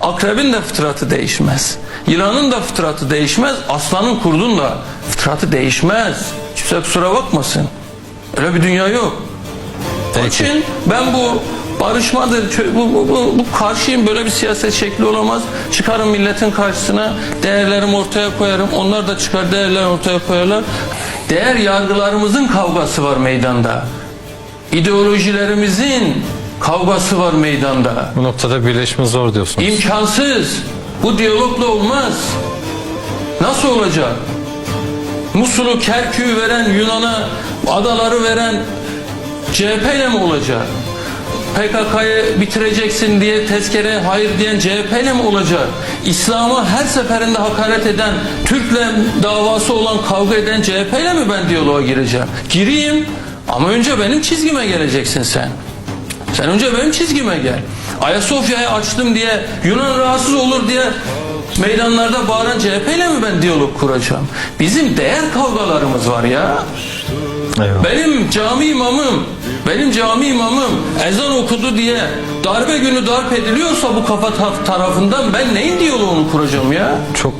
Akrebin de fıtratı değişmez. Yılanın da fıtratı değişmez. Aslanın kurdun da fıtratı değişmez. Kimse kusura bakmasın. Öyle bir dünya yok. Onun Peki. için ben bu barışmadır, bu, bu, bu, bu karşıyım böyle bir siyaset şekli olamaz. Çıkarım milletin karşısına, değerlerimi ortaya koyarım. Onlar da çıkar değerlerini ortaya koyarlar. Değer yargılarımızın kavgası var meydanda. İdeolojilerimizin kavgası var meydanda. Bu noktada birleşme zor diyorsunuz. İmkansız. Bu diyalogla olmaz. Nasıl olacak? Musul'u Kerkük'ü veren Yunan'a adaları veren CHP ile mi olacak? PKK'yı bitireceksin diye tezkere hayır diyen CHP ile mi olacak? İslam'a her seferinde hakaret eden, Türk'le davası olan kavga eden CHP ile mi ben diyaloğa gireceğim? Gireyim ama önce benim çizgime geleceksin sen. Sen önce benim çizgime gel. Ayasofya'yı açtım diye Yunan rahatsız olur diye meydanlarda bağıran CHP ile mi ben diyalog kuracağım? Bizim değer kavgalarımız var ya. Eyvallah. Benim cami imamım, benim cami imamım ezan okudu diye darbe günü darp ediliyorsa bu kafa ta- tarafından ben neyin diyaloğunu kuracağım ya? Çok